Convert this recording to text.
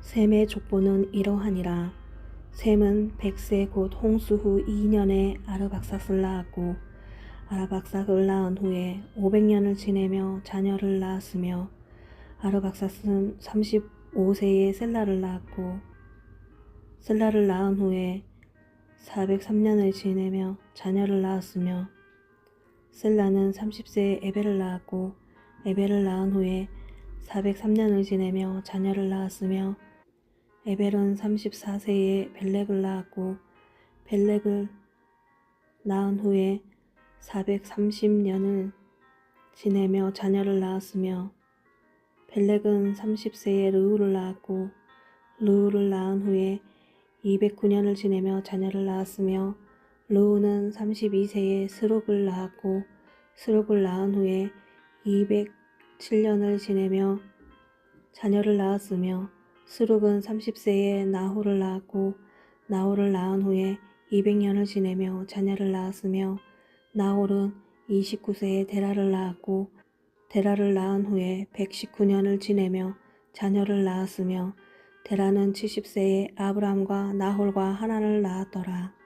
셈의 족보는 이러하니라. 셈은 백세 곧 홍수 후 2년에 아르박삭을 낳았고 아르박삭을 낳은 후에 500년을 지내며 자녀를 낳았으며 아르박삭은 35세에 셀라를 낳았고 셀라를 낳은 후에 403년을 지내며 자녀를 낳았으며 셀라는 30세에 에벨을 낳았고 에벨을 낳은 후에 403년을 지내며 자녀를 낳았으며 에벨은 34세에 벨렉을 낳았고 벨렉을 낳은 후에 430년을 지내며 자녀를 낳았으며 벨렉은 30세에 르우를 낳았고 르우를 낳은 후에 209년을 지내며 자녀를 낳았으며 르우는 32세에 스룩을 낳았고 스룩을 낳은 후에 207년을 지내며 자녀를 낳았으며 스룩은 30세에 나호를 낳았고 나호를 낳은 후에 200년을 지내며 자녀를 낳았으며 나홀은 29세에 데라를 낳았고 데라를 낳은 후에 119년을 지내며 자녀를 낳았으며 데라는 70세에 아브람과 나홀과 하나를 낳았더라.